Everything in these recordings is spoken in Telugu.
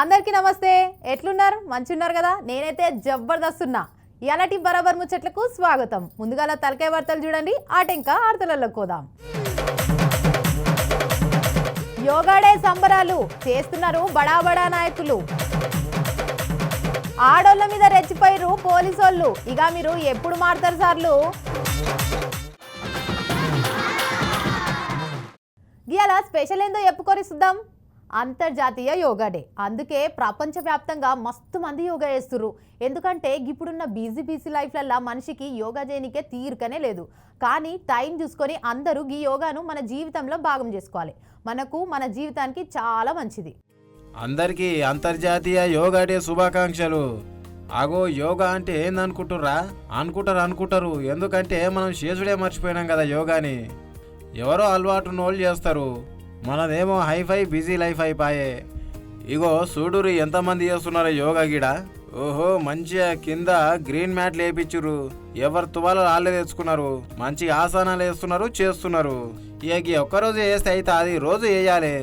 అందరికీ నమస్తే. ఎట్లున్నారు? మంచున్నారు కదా? నేనైతే జబర్దస్త్ ఉన్నా ఎలాంటి బరాబర్ ముచ్చట్లకు స్వాగతం. ముందుగా తలకాయ వార్తలు చూడండి. ఆటంకా వార్తలలో కోదాం యోగాడే సంబరాలు. చేస్తున్నారు బడా బడా నాయకులు. ఆడోళ్ళ మీద రెచ్చిపోయారు పోలీసోళ్ళు. ఇక మీరు ఎప్పుడు మారుతారు సార్లు? ఇవాళ స్పెషల్ ఏందో చెప్పుకొని చూద్దాం అంతర్జాతీయ యోగా డే. అందుకే ప్రపంచవ్యాప్తంగా మస్తు మంది యోగా చేస్తుర్రు. ఎందుకంటే ఇప్పుడున్న బిజీ బిజీ లైఫ్లల్లో మనిషికి యోగా చేయనికే తీరికనే లేదు. కానీ టైం చూసుకొని అందరూ ఈ యోగాను మన జీవితంలో భాగం చేసుకోవాలి. మనకు మన జీవితానికి చాలా మంచిది. అందరికీ అంతర్జాతీయ యోగా డే శుభాకాంక్షలు. అగో యోగా అంటే ఏందనుకుంటుర్రా? అనుకుంటారు అనుకుంటారు. ఎందుకంటే మనం చేసుడే మర్చిపోయినాం కదా యోగాని. ఎవరో అలవాటు నోళ్ళు చేస్తారు. మనదేమో హైఫై బిజీ లైఫ్ అయిపోయే. ఇగో సూడూరు ఎంతమంది చేస్తున్నారో యోగా గీడ? ఓహో మంచిగా కింద గ్రీన్ మ్యాట్ లేపించురు ఎవరు తువాలు వాళ్ళే తెచ్చుకున్నారు. మంచి ఆసనాలు వేస్తున్నారు చేస్తున్నారు. ఇక ఒక్కరోజు వేస్తే అయితే అది రోజు వేయాలి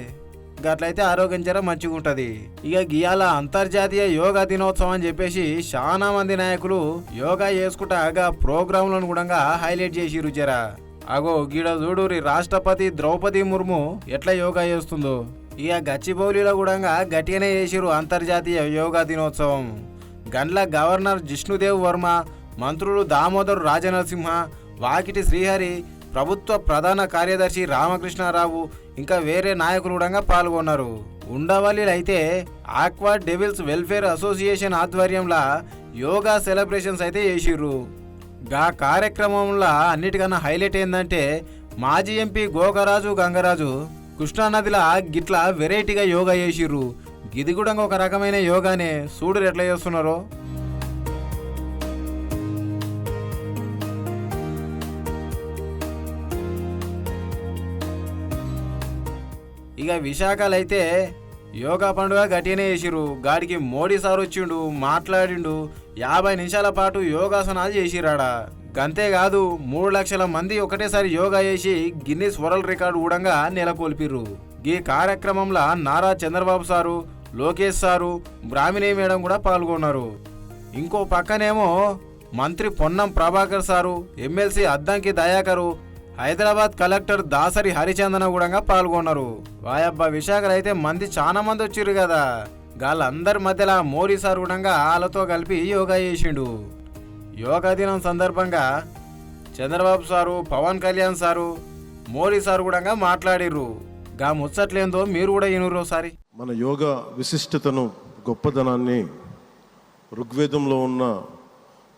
గట్లయితే ఆరోగ్యం జర మంచిగా ఉంటుంది ఇక గియాల అంతర్జాతీయ యోగా దినోత్సవం అని చెప్పేసి చాలా మంది నాయకులు యోగా చేసుకుంటా ప్రోగ్రాంలను కూడా హైలైట్ చేసిరు జర. అగో గీడ చూడురి రాష్ట్రపతి ద్రౌపది ముర్ము ఎట్లా యోగా చేస్తుందో. ఇక గచ్చిబౌలిలో కూడా గట్టిగానే చేసిరు అంతర్జాతీయ యోగా దినోత్సవం. గండ్ల గవర్నర్ జిష్ణుదేవ్ వర్మ మంత్రులు దామోదర్ రాజనరసింహ వాకిటి శ్రీహరి ప్రభుత్వ ప్రధాన కార్యదర్శి రామకృష్ణారావు ఇంకా వేరే నాయకులు కూడా పాల్గొన్నారు. ఉండవల్లిలో అయితే ఆక్వా డెవిల్స్ వెల్ఫేర్ అసోసియేషన్ ఆధ్వర్యంలో యోగా సెలబ్రేషన్స్ అయితే చేసిర్రు. గా కార్యక్రమంలో అన్నిటికన్నా హైలైట్ ఏంటంటే మాజీ ఎంపీ గోగరాజు గంగరాజు కృష్ణానదిలా గిట్ల వెరైటీగా యోగా చేసిర్రు. ఇది కూడా ఒక రకమైన యోగానే. సూడు ఎట్లా చేస్తున్నారో? ఇక విశాఖలో అయితే యోగా పండుగ గట్టినే చేసిరు గాడికి మోడీ సార్ వచ్చిండు మాట్లాడిండు. యాభై నిమిషాల పాటు యోగాసనాలు చేసిరాడా గంతేకాదు మూడు లక్షల మంది ఒకటేసారి యోగా చేసి గిన్నిస్ వరల్డ్ రికార్డు ఊడంగా నెలకొల్పిర్రు. ఈ కార్యక్రమంలో Nara Chandrababu sir Lokesh sir Brahmani madam కూడా పాల్గొన్నారు. ఇంకో పక్కనేమో మంత్రి Ponnam Prabhakar sir MLC Addanki Dayakar Hyderabad collector Dasari Harichandana కూడా పాల్గొన్నారు. వాయబ్బ విశాఖలు అయితే మంది చాలా మంది వచ్చిర్రు కదా వాళ్ళందరి మధ్యలో మోరీ సార్ కూడా వాళ్ళతో కలిపి యోగా చేసిండు. యోగా దినం సందర్భంగా Chandrababu sir Pawan Kalyan sir Modi sir కూడా మాట్లాడిర్రు. గా ముచ్చట్లేందో మీరు కూడా ఇనురు ఒకసారి మన యోగా విశిష్టతను గొప్పదనాన్ని ఋగ్వేదంలో ఉన్న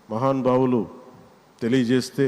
మహానుభావులు తెలియజేస్తే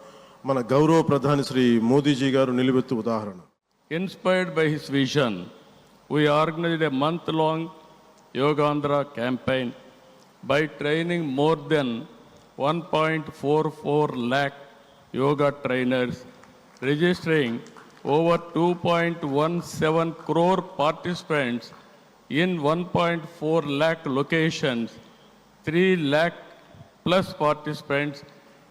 మన గౌరవ ప్రధాని శ్రీ మోదీజీ గారు నిలబెత్తు ఉదాహరణ. Inspired by his vision we organized a month long Yogandhra campaign by training more than one point four four lakh yoga trainers registering over two point one seven crore participants in one point four lakh locations three lakh plus participants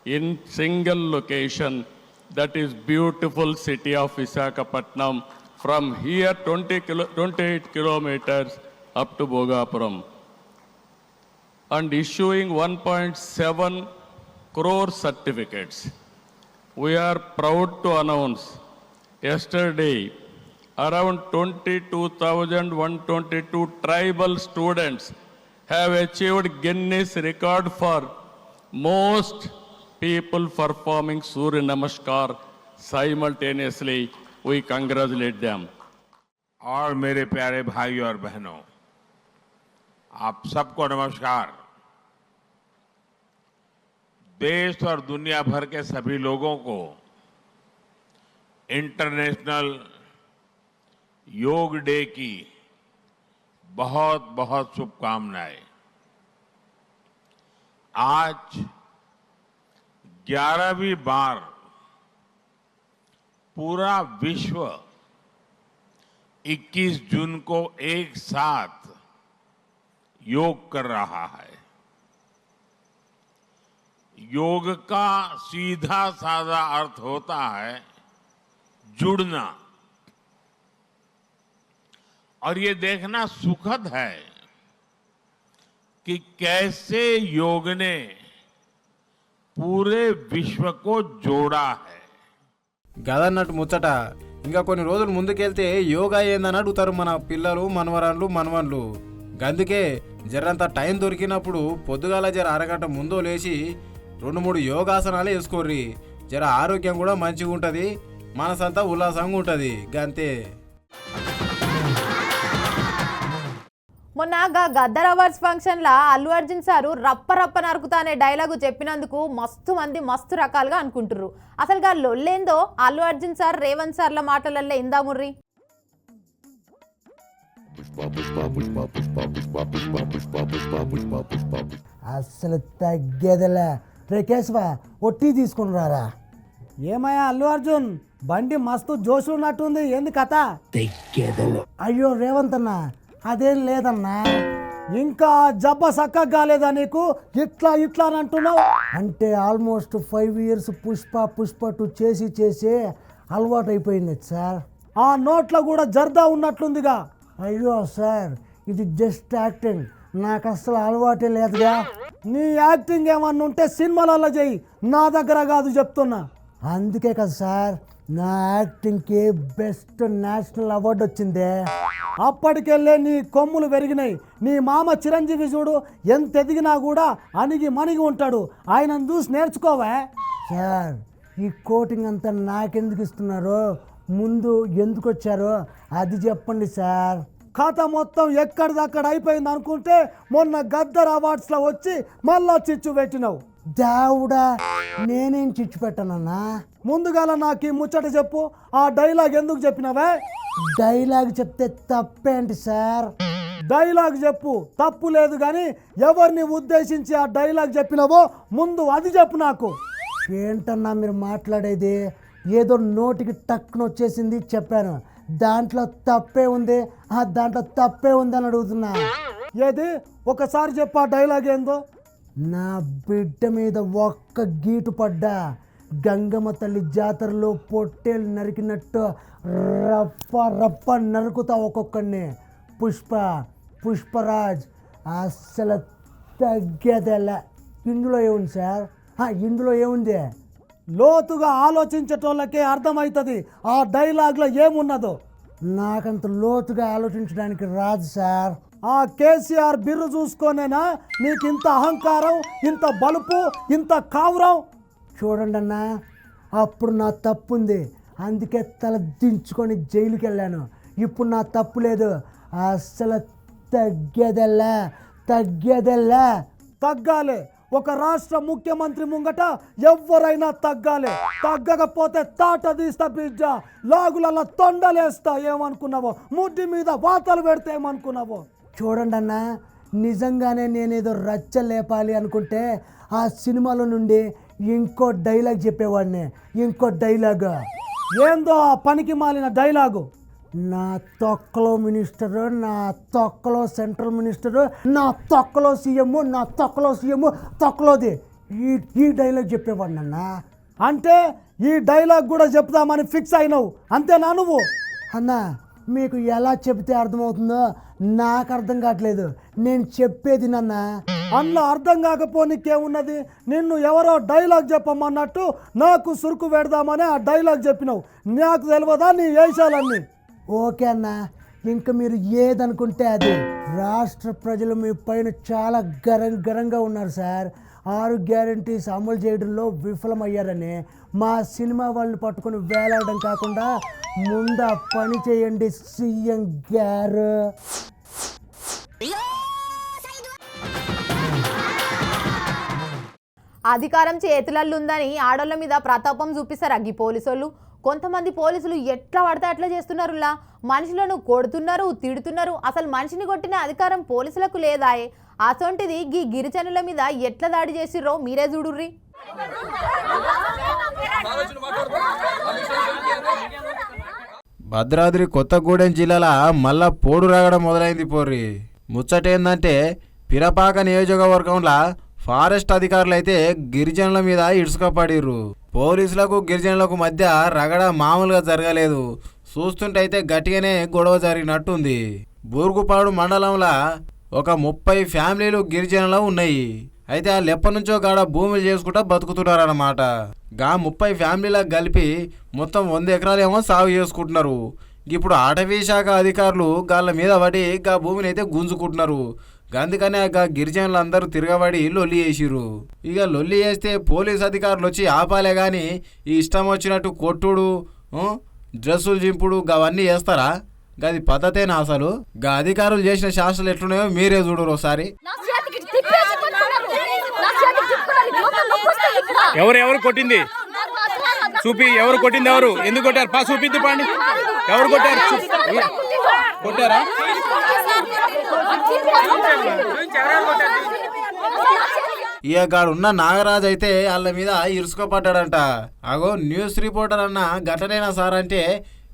in single location that is beautiful city of Visakhapatnam from here 20 kilo, 28 kilometers up to Bogapuram and issuing 1.7 crore certificates. We are proud to announce yesterday around 22,122 tribal students have achieved Guinness record for most people performing Surya Namaskar simultaneously. We congratulate them. और मेरे प्यारे भाइयों और बहनों, आप सबको नमस्कार देश और दुनिया भर के सभी लोगों को इंटरनेशनल योग डे की बहुत बहुत शुभकामनाएँ आज ग्यारहवीं बार पूरा विश्व 21 जून को एक साथ योग कर रहा है। योग का सीधा साधा अर्थ होता है जुड़ना। और ये देखना सुखद है कि कैसे योग ने పూరే విశ్వకో జోడా హై గదన్నట్టు ముచ్చట ఇంకా కొన్ని రోజులు ముందుకెళ్తే యోగా ఏందని అడుగుతారు మన పిల్లలు మనవరాళ్ళు మనవన్లు. అందుకే జరంత టైం దొరికినప్పుడు పొద్దుగాల జర అరగంట ముందో లేచి రెండు మూడు యోగాసనాలు వేసుకోర్రి. జర ఆరోగ్యం కూడా మంచిగా ఉంటుంది మనసంతా ఉల్లాసంగా ఉంటుంది గంతే. మొన్న గా గద్దర్ అవార్డ్స్ ఫంక్షన్లో అల్లు అర్జున్ సారు రప్ప రప్ప నరుకుతా అనే డైలాగు చెప్పినందుకు మస్తు మంది మస్తు రకాలుగా అనుకుంటుర్రు. అసలు గా లొల్లేందో అల్లు అర్జున్ సార్ రేవంత్ సార్ల మాటలల్లో ఇందాముర్రి అస్సలు తగ్గేదిలే. రే కేశవ ఒట్టి తీసుకుని రారా. ఏమయ్యా అల్లు అర్జున్? బండి మస్తు జోష్ ఉన్నట్టుంది ఏంది కథ? అయ్యో రేవంత్ అన్న అదేం లేదన్నా. ఇంకా జబ్బ సక్కగా కాలేదా నీకు? ఇట్లా ఇట్లా అని అంటున్నావు? అంటే almost five years Pushpa Pushpa two చేసి చేసి అలవాటు అయిపోయింది సార్. ఆ నోట్లో కూడా జర్దా ఉన్నట్లుందిగా. అయ్యో సార్ ఇది జస్ట్ యాక్టింగ్. నాకు అస్సలు అలవాటే లేదుగా. నీ యాక్టింగ్ ఏమన్నా ఉంటే సినిమాలలో చెయ్యి నా దగ్గర కాదు చెప్తున్నా. అందుకే కదా సార్ నా యాక్టింగ్కి బెస్ట్ నేషనల్ అవార్డు వచ్చిందే. అప్పటికెళ్ళే నీ కొమ్ములు పెరిగినాయి నీ మామ చిరంజీవి చూడు ఎంత ఎదిగినా కూడా అణిగి మణిగి ఉంటాడు. ఆయనను చూసి నేర్చుకోవా? సార్ ఈ కోటింగ్ అంతా నాకెందుకు ఇస్తున్నారు? ముందు ఎందుకు వచ్చారు? అది చెప్పండి సార్. కథ మొత్తం ఎక్కడిదక్కడ అయిపోయింది అనుకుంటే మొన్న గద్దర్ అవార్డ్స్లో వచ్చి మళ్ళా చిచ్చు పెట్టినావు. దేవుడా నేనేం చిచ్చు పెట్టానన్నా? ముందుగాల నాకు ఈ ముచ్చట చెప్పు. ఆ డైలాగ్ ఎందుకు చెప్పినావే? డైలాగ్ చెప్తే తప్పేంటి సార్? డైలాగ్ చెప్పు. తప్పు లేదు కానీ ఎవరిని ఉద్దేశించి ఆ డైలాగ్ చెప్పినావో ముందు అది చెప్పు నాకు. ఏంటన్నా మీరు మాట్లాడేది? ఏదో నోటికి టక్కున వచ్చేసింది చెప్పాను. దాంట్లో తప్పే ఉంది. ఆ దాంట్లో తప్పే ఉంది అని అడుగుతున్నా. ఏది? ఒకసారి చెప్పు ఆ డైలాగ్ ఏందో. నా బిడ్డ మీద ఒక్క గీటు పడ్డా. గంగమ్మ తల్లి జాతరలో పొట్టేలు నరికినట్టు రప్ప రప్ప నరుకుతా ఒక్కొక్కడిని. పుష్ప పుష్పరాజ్ అస్సలు తగ్గేదేలా. ఇందులో ఏముంది సార్? ఇందులో ఏముంది? లోతుగా ఆలోచించేటోళ్ళకే అర్థమవుతుంది. ఆ డైలాగ్లో ఏమున్నదో. నాకంత లోతుగా ఆలోచించడానికి రాదు సార్. ఆ కేసీఆర్ బిర్రు చూసుకోనేనా? నీకు ఇంత అహంకారం ఇంత బలుపు ఇంత కావురం చూడండి అన్న అప్పుడు నా తప్పు ఉంది అందుకే తల దించుకొని జైలుకి వెళ్ళాను ఇప్పుడు నా తప్పు లేదు. అస్సలు తగ్గేదెల్లా తగ్గేదెల్లా. తగ్గాలి. ఒక రాష్ట్ర ముఖ్యమంత్రి ముంగట ఎవరైనా తగ్గాలి. తగ్గకపోతే తాట తీస్తా బిడ్డ లాగులలో తొండలేస్తా. ఏమనుకున్నావో? ముడ్డి మీద వాతలు పెడితే ఏమనుకున్నావో? చూడండి అన్న నిజంగానే నేనేదో రచ్చ లేపాలి అనుకుంటే ఆ సినిమాలో నుండి ఇంకో డైలాగ్ చెప్పేవాడిని ఇంకో డైలాగ్. ఏందో ఆ పనికి మాలిన డైలాగు? నా తొక్కలో మినిస్టరు నా తొక్కలో సెంట్రల్ మినిస్టరు నా తొక్కలో సీఎం నా తొక్కలో సీఎం తొక్కలోది. ఈ ఈ డైలాగ్ చెప్పేవాడిని అన్న. అంటే ఈ డైలాగ్ కూడా చెప్దామని ఫిక్స్ అయినావు. అంతేనా నువ్వు? అన్న మీకు ఎలా చెబితే అర్థమవుతుందో నాకు అర్థం కావట్లేదు. నేను చెప్పేది నాన్న. అందులో అర్థం కాకపోనీకేమున్నది నిన్ను ఎవరో డైలాగ్ చెప్పమన్నట్టు నాకు సురుకు పెడదామని ఆ డైలాగ్ చెప్పినావు. నాకు తెలియదా నీ వేషాలన్నీ? ఓకే అన్న. ఇంకా మీరు ఏదనుకుంటే అది. రాష్ట్ర ప్రజలు మీ పైన చాలా గరం గరంగా ఉన్నారు సార్. ఆరు గ్యారంటీస్ అమలు చేయడంలో విఫలమయ్యారని. మా సినిమా వాళ్ళని పట్టుకొని వేలాడడం కాకుండా ముందు పని చేయండి సీఎం గారు. అధికారం చేతులల్లో ఉందని ఆడోళ్ళ మీద ప్రతాపం చూపిస్తారు అగ్గి పోలీసోళ్ళు. కొంతమంది పోలీసులు ఎట్లా పడితే అట్లా చేస్తున్నారులా మనుషులను కొడుతున్నారు తిడుతున్నారు. అసలు మనిషిని కొట్టిన అధికారం పోలీసులకు లేదాయే. అసొంటిది గీ గిరిజనుల మీద ఎట్లా దాడి చేసిర్రో మీరే చూడుర్రి. భద్రాద్రి కొత్తగూడెం జిల్లాల మళ్ళా పోడు రాగడం మొదలైంది పోర్రి. ముచ్చటేందంటే పిరపాక నియోజకవర్గంలో ఫారెస్ట్ అధికారులు అయితే గిరిజనుల మీద ఇడుసుకపడిర్రు పోలీసులకు గిరిజనులకు మధ్య రగడ మామూలుగా జరగలేదు. చూస్తుంటే అయితే గట్టిగానే గొడవ జరిగినట్టుంది. బూరుగుపాడు మండలంలో ఒక ముప్పై ఫ్యామిలీలు గిరిజనులు ఉన్నాయి. అయితే ఆ ఎప్పటి నుంచో గాడ భూములు చేసుకుంటా బతుకుతున్నారన్నమాట. గా ముప్పై ఫ్యామిలీలకు కలిపి మొత్తం వంద ఎకరాలు ఏమో సాగు చేసుకుంటున్నారు. ఇప్పుడు అటవీ శాఖ అధికారులు గాళ్ళ మీద పడి గా భూమిని అయితే గుంజుకుంటున్నారు. అందుకనే గా గిరిజనులు అందరూ తిరగబడి లొల్లి చేసిర్రు. ఇక లొల్లి చేస్తే పోలీస్ అధికారులు వచ్చి ఆపాలే కానీ ఈ ఇష్టం వచ్చినట్టు కొట్టుడు డ్రెస్సులు చింపుడు అవన్నీ చేస్తారా? గది పద్ధతేనా అసలు? గా అధికారులు చేసిన శాస్త్రాలు ఎట్లున్నాయో మీరే చూడరు ఒకసారి. ఎవరు ఎవరు కొట్టింది? చూపి ఎవరు కొట్టింది ఎవరు? ఎందుకు కొట్టారు? పా చూపిద్దు పాండి. ఎవరు కొట్టారు? కొట్టారా? ఇక ఉన్న నాగరాజ్ అయితే వాళ్ళ మీద ఇరుసుకోపడ్డాడంట. అగో న్యూస్ రిపోర్టర్ అన్న గట్టనేనా సార్ అంటే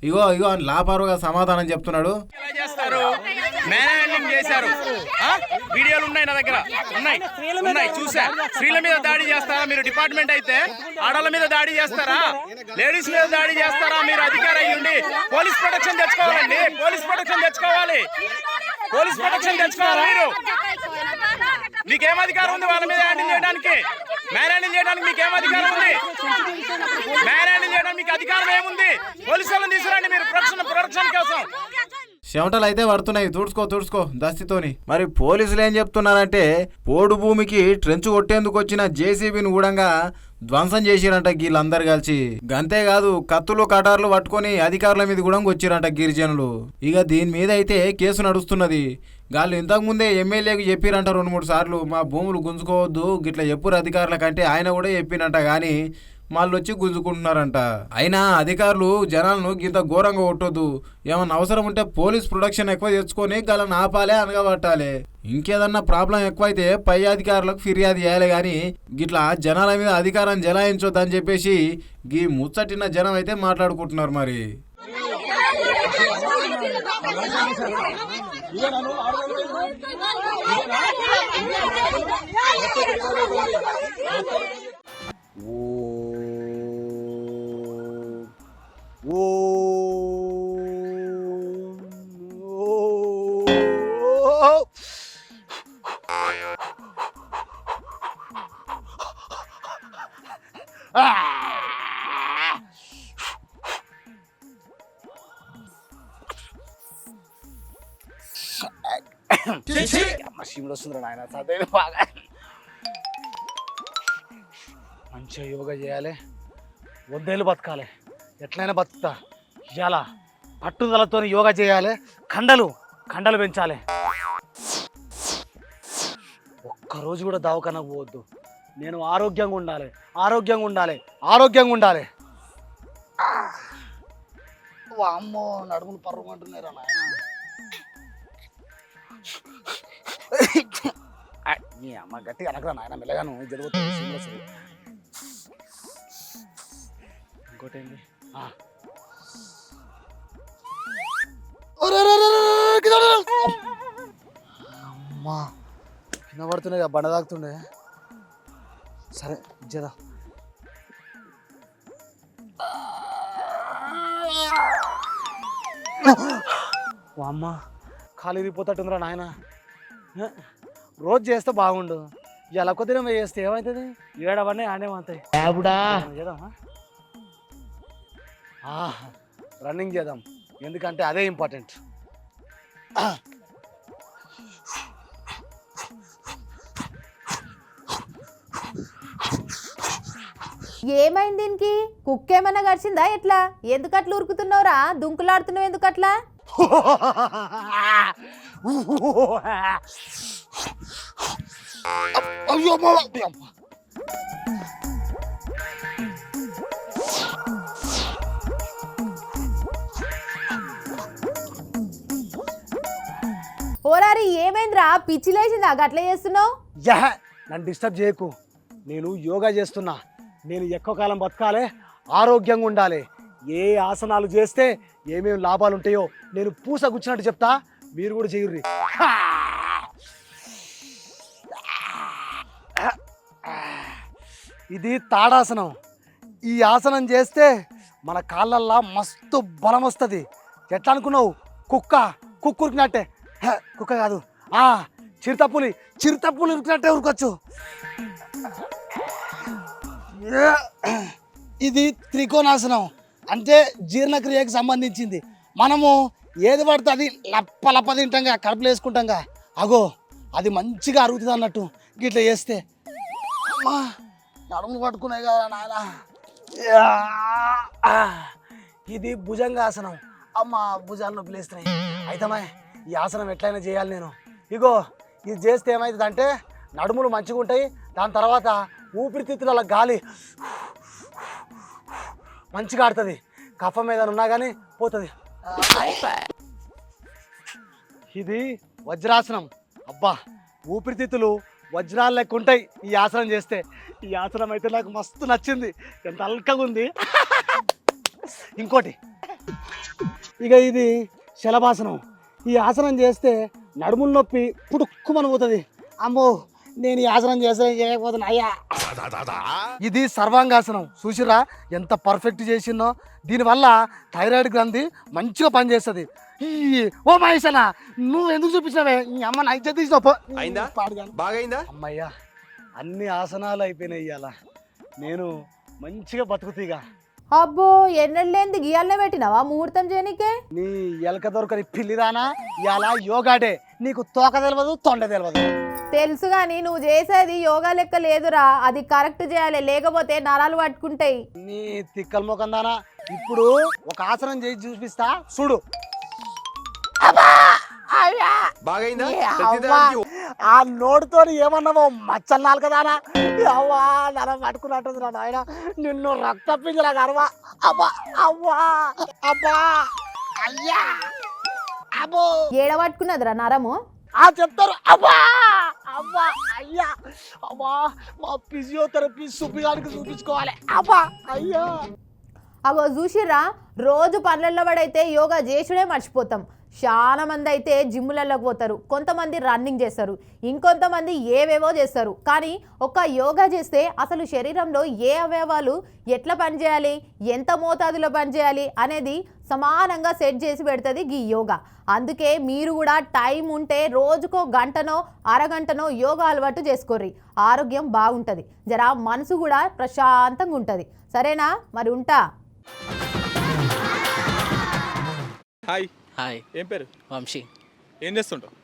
ఇగో ఇగో అని లాపారుగా సమాధానం చెప్తున్నాడు. మ్యాన్ చేశారు. వీడియోలు ఉన్నాయి నా దగ్గర. ఉన్నాయి. ఉన్నాయి చూసా. స్త్రీల మీద దాడి చేస్తారా మీరు? డిపార్ట్మెంట్ అయితే ఆడవాళ్ళ మీద దాడి చేస్తారా? లేడీస్ మీద దాడి చేస్తారా? మీరు అధికారి అయ్యుండి పోలీస్ ప్రొటెక్షన్ తెచ్చుకోవాలండి. పోలీస్ ప్రొటెక్షన్ తెచ్చుకోవాలి. పోలీస్ ప్రొటెక్షన్ తెచ్చుకోవాలి మీరు? మీకేం అధికారం ఉంది వాళ్ళ మీద హ్యాండిల్ చేయడానికి? మ్యాన్ హ్యాండిల్ చేయడానికి మీకేం అధికారం ఉంది? మ్యాన్ హ్యాండిల్ చేయడానికి మీకు అధికారం ఏముంది? పోలీసులను తీసుకురండి మీరు ప్రొటెక్షన్ ప్రొటెక్షన్ కోసం. చెమటలు అయితే పడుతున్నాయి. తుడుచుకో తుడుచుకో దస్తితోని. మరి పోలీసులు ఏం చెప్తున్నారంటే పోడు భూమికి ట్రెంచ్ కొట్టేందుకు వచ్చిన జేసీబీని కూడా ధ్వంసం చేసిరంట వీళ్ళందరు కలిసి. గంతేకాదు కత్తులు కటార్లు పట్టుకొని అధికారుల మీద కూడా వచ్చిరంట గిరిజనులు. ఇక దీని మీద అయితే కేసు నడుస్తున్నది. వాళ్ళు ఇంతకుముందే ఎమ్మెల్యేకి చెప్పిరంట రెండు మూడు సార్లు మా భూములు గుంజుకోవద్దు గిట్ల చెప్పురు అధికారుల కంటే ఆయన కూడా చెప్పినంట కానీ వాళ్ళు వచ్చి గుంజుకుంటున్నారంట. అయినా అధికారులు జనాలను ఇంత ఘోరంగా కొట్టొద్దు. ఏమన్నా అవసరం ఉంటే పోలీస్ ప్రొడక్షన్ ఎక్కువ తెచ్చుకొని గలను ఆపాలే అనగబట్టాలి. ఇంకేదన్నా ప్రాబ్లం ఎక్కువైతే పై అధికారులకు ఫిర్యాదు చేయాలి కానీ గిట్లా జనాల మీద అధికారం జలాయించొద్దు అని చెప్పేసి గీ ముచ్చటిన జనం అయితే మాట్లాడుకుంటున్నారు మరి. మషీన్లో వస్తుంది నాయన చదివిన బాగా మంచిగా యోగా చేయాలి వద్దేళ్ళు బతకాలి ఎట్లయినా బతుకుతా. ఇవాళ పట్టుదలతో యోగా చేయాలి. కండలు కండలు పెంచాలి. ఒక్కరోజు కూడా దవాఖానకు పోవద్దు. నేను ఆరోగ్యంగా ఉండాలి. ఆరోగ్యంగా ఉండాలి. ఆరోగ్యంగా ఉండాలి. అమ్మో నడుములు పర్రమంటున్నారా నాయన. నీ అమ్మ గట్టిగా అనకరా నాయన మెల్లగాను. జరుగుతుంది. ఇంకోటి ఏంటి కింద. అమ్మా కింద పడుతున్నాయి బండ తాకుతుండే సరే జరా. అమ్మ ఖాళీ ఇరిగిపోతట్టుందిరా నాయన? రోజు చేస్తే బాగుండు. ఇలా దినం చేస్తే ఏమవుతుంది ఏడవన్నీ ఆడే అవుతాయి చేద్దామా? రన్నింగ్ చేద్దాం. ఎందుకంటే అదే ఇంపార్టెంట్ ఏమైంది దీనికి? కుక్క ఏమన్నా గడిచిందా ఎట్లా? ఎందుకు అట్లా ఉరుకుతున్నావురా? దుంకులాడుతున్నావు ఎందుకు అట్లా? అయ్యో ఓరారి ఏమైందిరా? పిచ్చి లేచిందా? చేస్తున్నావు? యహ! నన్ను డిస్టర్బ్ చేయకు. నేను యోగా చేస్తున్నా. నేను ఎక్కువ కాలం బతకాలి ఆరోగ్యంగా ఉండాలి. ఏ ఆసనాలు చేస్తే ఏమేమి లాభాలు ఉంటాయో నేను పూస గుచ్చినట్టు చెప్తా. మీరు కూడా చేయుర్రి. ఇది తాడాసనం. ఈ ఆసనం చేస్తే మన కాళ్ళల్లో మస్తు బలం వస్తుంది. ఎట్లా అనుకున్నావు? కుక్క కుక్కురికినట్టే. కుక్క కాదు. ఆ చిరుతపులి. చిరుతపులి ఉరికినట్టే ఉరకొచ్చు. ఇది త్రికోణాసనం. అంటే జీర్ణక్రియకి సంబంధించింది. మనము ఏది పడితే అది లప్ప లప్ప తింటాంగా కడుపులో వేసుకుంటాంగా. అగో అది మంచిగా అరుగుతుంది అన్నట్టు గిట్ల చేస్తే. అమ్మా నడుములు పట్టుకునే కదా నాయన. ఇది భుజంగాసనం. అమ్మ భుజాలు నొప్పి లేస్తున్నాయి అయితమే ఈ ఆసనం ఎట్లయినా చేయాలి నేను. ఇగో ఇది చేస్తే ఏమవుతుంది అంటే నడుములు మంచిగా ఉంటాయి దాని తర్వాత ఊపిరితిత్తుల గాలి మంచిగా ఆడుతుంది. కఫం ఏదైనా ఉన్నా కానీ పోతుంది. ఇది వజ్రాసనం. అబ్బా ఊపిరితిత్తులు వజ్రాలు లెక్క ఉంటాయి ఈ ఆసనం చేస్తే. ఈ ఆసనం అయితే నాకు మస్తు నచ్చింది. ఎంత అల్కగా ఉంది. ఇంకోటి. ఇక ఇది శలభాసనం. ఈ ఆసనం చేస్తే నడుముల నొప్పి పుడుక్కుమని పోతుంది అమ్మో నేను ఈ ఆసనం చేస్తే చేయకపోతున్నా అయ్యా. ఇది సర్వాంగాసనం. చూసిరా ఎంత పర్ఫెక్ట్ చేసిందో. దీనివల్ల థైరాయిడ్ గ్రంథి మంచిగా పనిచేస్తుంది. ఓ మహేషనా నువ్వు ఎందుకు చూపించినవే? అమ్మ నా. అయిందా? పాడుగాను. బాగైందా? అమ్మయ్యా అన్ని ఆసనాలు అయిపోయినాయి ఇవాళ నేను మంచిగా బతుకుతీగా. అబ్బో ఎన్నెళ్ళేంది? గియాలనే పెట్టినావా? ముహూర్తం చేయనికే? నీ ఎలక దొరకని పిల్లిదానా ఇవాళ యోగా డే నీకు తోక తెలియదు తొండ తెలియదు తెలుసు కానీ నువ్వు చేసేది యోగా లెక్క లేదురా. అది కరెక్ట్ చేయాలి. లేకపోతే నరాలు పట్టుకుంటాయి. నీ తిక్కల ముఖం దానా? ఇప్పుడు ఒక ఆసనం చేసి చూపిస్తా. చూడు. బాగైందా? ఆ నోటితో ఏమన్నావో మచ్చలు నాలుకదానా అవ్వా నర పట్టుకున్నట్టుంది రా నాయన. నిన్ను రక్త పింజరా గర్వా అబ్బా అవ్వా అబ్బా. అయ్యా అబ్బో. ఏడ పట్టుకున్నదిరా నరము? ఆ చెప్తారు అబ్బా అబ్బా అయ్యా. అబ్బా మా ఫిజియోథెరపీ సుబ్బిగానికి చూపించుకోవాలి. అబ్బా అయ్యా. అగో చూసిర్రా? రోజు పనులలో పడైతే యోగా చేసుడే మర్చిపోతాం. చాలామంది అయితే జిమ్ములలో పోతారు. కొంతమంది రన్నింగ్ చేస్తారు. ఇంకొంతమంది ఏవేవో చేస్తారు. కానీ ఒక యోగా చేస్తే అసలు శరీరంలో ఏ అవయవాలు ఎట్లా పనిచేయాలి ఎంత మోతాదులో పనిచేయాలి అనేది సమానంగా సెట్ చేసి పెడుతుంది ఈ యోగా. అందుకే మీరు కూడా టైం ఉంటే రోజుకో గంటనో అరగంటనో యోగా అలవాటు చేసుకోర్రి. ఆరోగ్యం బాగుంటుంది. జరా మనసు కూడా ప్రశాంతంగా ఉంటుంది. సరేనా? మరి ఉంటా. హాయ్. హాయ్. ఏం పేరు? వంశీ. ఏం చేస్తుంటావు?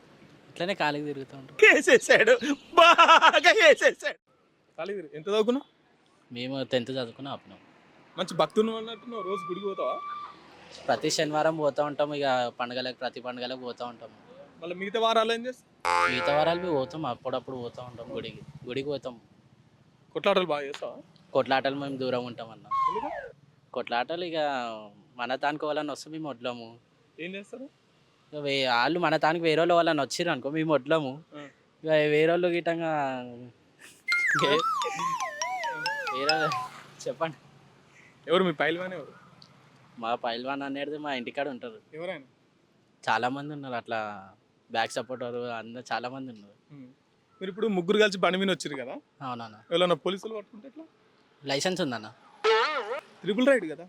ఇట్లనే ఖాళీకి తిరుగుతూ ఉంటాం. వేసేసాడు బాగా వేసేసాడు ఖాళీ తిరుగు. ఎంత చదువుకున్నావు? మేము టెన్త్ చదువుకుని ఆపినాం. మంచి భక్తులు అన్నట్టు రోజు గుడికి పోతావా? ప్రతి శనివారం పోతూ ఉంటాం. ఇక పండగలకు ప్రతి పండగలకు పోతూ ఉంటాం. మళ్ళీ మిగతా వారాలు ఏం చేస్తావు? మిగతా వారాలు మేము పోతాం. అప్పుడప్పుడు పోతూ ఉంటాం గుడికి. గుడికి పోతాం. కొట్లాటలు బాగా చేస్తావా? కొట్లాటలు మేము దూరం ఉంటాం అన్న. కొట్లాటలు ఇక మన తానికి వాళ్ళని వస్తే మేము వడ్లము. ఏం చేస్తారు? వాళ్ళు మన తానికి వేరే వాళ్ళు వాళ్ళని వచ్చిర్రు అనుకో మేము వడ్లము. ఇక వేరే వాళ్ళు గిట్టంగా వేరే చెప్పండి. ఎవరు మీ పైల్వాన్ ఎవరు? మా పైల్వాన్ అనేది మా ఇంటికాడ ఉంటారు. ఎవరైనా? చాలా మంది ఉన్నారు అట్లా. బ్యాక్ సపోర్టర్ అందరు చాలా మంది ఉన్నారు. మీరు ఇప్పుడు ముగ్గురు కలిసి బండి మీద వచ్చారు కదా? అవునన్న. ఎవరైనా పోలీసులు పట్టుకుంటే ఎట్లా? లైసెన్స్ ఉందన్న. ట్రిపుల్ రైడ్ కదా?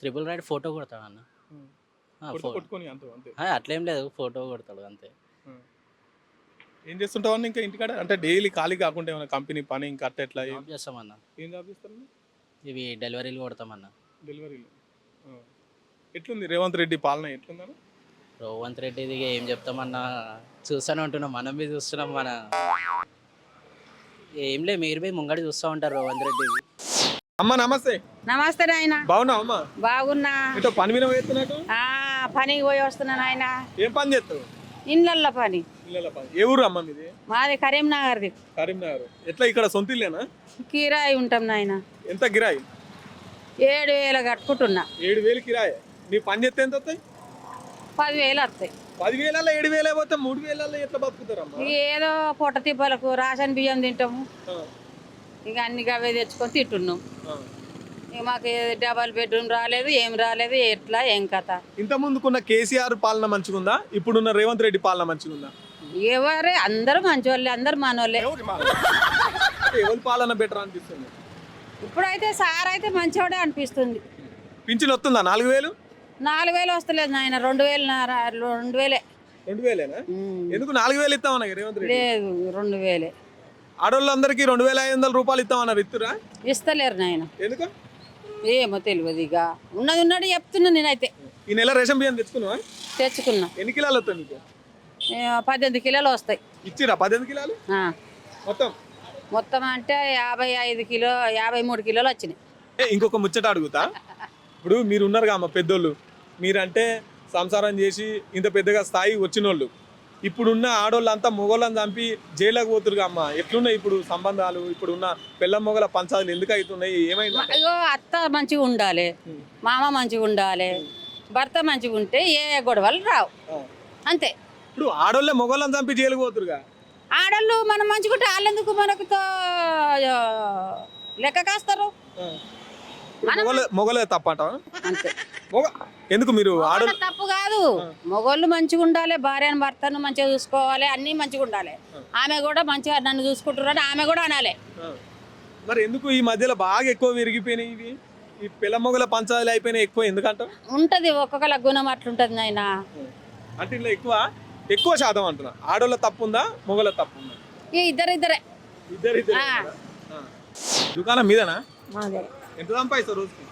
ట్రిపుల్ రైడ్ ఫోటో కొడతాడన్న ఉమ్. కొట్టుకొని అంత అంతే. ఆ, అట్లేం లేదు ఫోటో కొడతాడు అంతే. ఏం చేస్తుంటావు ఇంకా ఇంటికాడ? అంటే డైలీ ఖాళీ కాకుండా ఏమైనా కంపెనీ పని ఇంకా అట్ట ఎట్లా? ఏం చేస్తామన్న. ఏం జాబ్ చేస్తారు ఇవి డెలివరీలు కొడతామన్న. డెలివరీలు. ఎట్లుంది? రేవంత్ రెడ్డి పాలన ఎట్లుందన్న? రేవంత్ రెడ్డిది ఏం చెప్తామన్నా చూస్తూనే ఉంటున్నాం మనం బి చూస్తున్నాం మన ఏం లేదు మీరు బి ముంగడి చూస్తూ ఉంటారు రేవంత్ రెడ్డి అమ్మ నమస్తే. నమస్తే నాయన. బాగున్నావు అమ్మ? బాగున్నా. ఇటో పని మీద ఆ పనికి పోయి వస్తున్నా నాయన. ఏం పని చేస్తావు? ఇండ్లల్లో పని. ఏ ఊరు అమ్మ మీది? మాది కరీంనగర్ది. కరీంనగర్. ఎట్లా ఇక్కడ సొంత ఇల్లేనా? కిరాయి ఉంటాం నాయన. ఎంత కిరాయి? ఏడు వేలు కట్టుకుంటున్నా. ఏడు వేలు కిరాయి. నీ పని చేస్తే ఎంత వస్తాయి? పదివేలు వస్తాయి. పదివేలలో ఏడు వేలే పోతే మూడు వేలలో ఎట్లా బతుకుతారమ్మా? ఇక ఏదో పొట్ట తిప్పలకు రాషన్ బియ్యం తింటాము. ఇక అన్ని అవే తెచ్చుకొని తింటున్నాం. మాకు డబల్ బెడ్రూమ్ రాలేదు ఏం రాలేదు ఎట్లా ఏం కథ. ఇంత ముందుకున్న కేసీఆర్ పాలన మంచిగుందా? ఇప్పుడున్న రేవంత్ రెడ్డి పాలన మంచిగుందా? ఎవరే? అందరూ మంచోళ్ళే అందరూ మనోళ్ళే. ఎవరి పాలన బెటర్ అనిపిస్తుంది? ఇప్పుడైతే సార్ అయితే మంచివాడే అనిపిస్తుంది. పింఛన్ వస్తుందా? నాలుగు వేలు? నాలుగు వేలు వస్తలేదు నాయన రెండు వేలు నా- రెండు వేలే. రెండు వేలేనా? ఎందుకు నాలుగు వేలు ఇస్తామన్నా రేవంత్ రెడ్డి? లేదు రెండు వేలే. ఆడవాళ్ళందరికీ రెండు వేల ఐదు వందల రూపాయలు ఇస్తామన్నారు ఇస్తురా ఇస్తలేరు నాయన. ఎందుకు? ఏమో తెలియదు ఇక ఉన్నది ఉన్నట్టు చెప్తున్నా నేనైతే. ఈ నెల రేషన్ బియ్యం తెచ్చుకున్నావా? తెచ్చుకున్నా. ఎన్ని కిలోలు వస్తాయి నీకు? ఏ, పద్దెనిమిది కిలోలు వస్తాయి. ఇచ్చిరా పద్దెనిమిది కిలోలు? ఆ. మొత్తం? మొత్తం అంటే యాభై ఐదు కిలో యాభై మూడు కిలోలు వచ్చినాయి. ఏ, ఇంకొక ముచ్చట అడుగుతా. ఇప్పుడు మీరు ఉన్నారు అమ్మ పెద్దోళ్ళు. మీరంటే సంసారం చేసి ఇంత పెద్దగా స్థాయి వచ్చినోళ్ళు. ఇప్పుడున్న ఆడోళ్ళంతా మొగోళ్ళని చంపి జైలుకి పోతురుగా అమ్మ. ఎట్లున్నాయి ఇప్పుడు సంబంధాలు? ఇప్పుడున్న పెళ్ళ మొగల పంచాలు ఎందుకు అవుతున్నాయి? ఏమైంది అయ్యో అత్త మంచిగా ఉండాలి మామ మంచిగా ఉండాలి భర్త మంచిగా ఉంటే ఏ గొడవలు రావు. అంతే. ఇప్పుడు ఆడోళ్ళే మొగోళ్ళని చంపి జైలుకి పోతురుగా? ఆడళ్ళు మనం మంచిగా ఉంటే వాళ్ళెందుకు మనకు లెక్క కాస్తారు? మొగలే తప్పట అంతే. ఎందుకు మీరు తప్పు కాదు. మగోళ్ళు మంచిగా ఉండాలి భార్యను భర్తను మంచిగా చూసుకోవాలి అన్నీ మంచిగా ఉండాలి. ఆమె కూడా మంచిగా నన్ను చూసుకుంటున్నారని ఆమె కూడా అనాలి. మరి ఎందుకు ఈ మధ్యలో బాగా ఎక్కువ విరిగిపోయినాయి ఇవి? ఈ పిల్ల మొగల పంచాలు అయిపోయినాయి ఎక్కువ ఎందుకంట ఉంటది ఒక్కొక్కల గుణం అట్లుంటది నాయన. అంటే ఇలా ఎక్కువ ఎక్కువ శాతం అంటున్నా. ఆడోళ్ళ తప్పు ఉందా మొగల తప్పు ఉందా? ఈ ఇద్దరు ఇద్దరే. ఇద్దరు ఇద్దరు. దుకాణం మీదనా? మాదే. ఎంత సంపాదిస్తారు రోజుకి?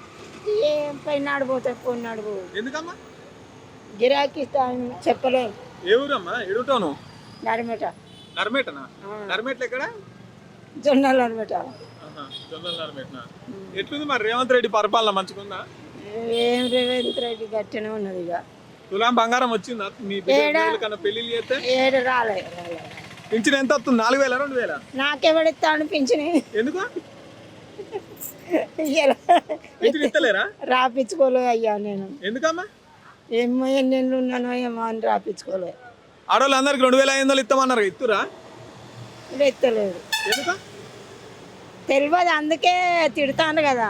ఏం పైనాడు పోతే పోయినాడు పో ఎందుకమ్మా? గిరాకీ ఇస్తాను చెప్పలేం. ఏ ఊరమ్మా? ఎడుటాను నడిమెట. నర్మేటనా నర్మేట్లు ఎక్కడ? జొన్నలు నడిమెట. ఆహా, జొన్నల నర్మేటనా ఎట్లుంది మరి రేవంత్ రెడ్డి పరిపాలన మంచిగుందా? ఏం రేవంత్ రెడ్డి గట్టినే ఉన్నది ఇక. తులాం బంగారం వచ్చిందా? మీ? కన్నా పెళ్ళిళ్ళు చేస్తే? ఏడు రాలే పింఛన్ ఎంత వస్తుంది నాలుగు వేల రెండు వేల? నాకెవడిస్తాను పింఛని? ఎందుకు? రాపించుకోలే అయ్యా నేను. ఎందుకమ్మా? ఏమో ఎన్నెళ్ళు ఉన్నానో ఏమో అని రాపించుకోలే ఆడవాళ్ళందరికి రెండు వేల ఐదు వందలు ఇస్తామన్నారు ఇస్తురా ఎత్తలేదు. తెలియదు అందుకే తిడతాను కదా.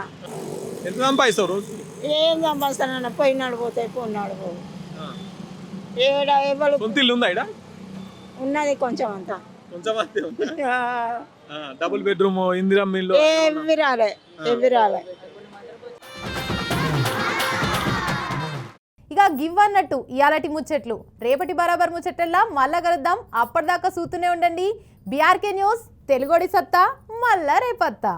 ఎంత సంపాదిస్తావు రోజు? ఏం సంపాదిస్తానన్న పోయినాడు పోతే పోయినాడు పో. ఏడ ఎవరు సొంత ఇల్లు ఉందా ఇడ ఉన్నది కొంచెం అంతా. కొంచెం డబుల్ బెడ్రూమ్ ఇందిరమ్మ ఇల్లు. ఏవి రాలే. ఇక గివ్ అన్నట్టు ఇయాలటి ముచ్చట్లు. రేపటి బరాబర్ ముచ్చట్లల్లా మళ్ళా కలుద్దాం. అప్పటిదాకా చూస్తూనే ఉండండి. బీఆర్కే న్యూస్ తెలుగోడి సత్తా మళ్ళా రేపత్తా.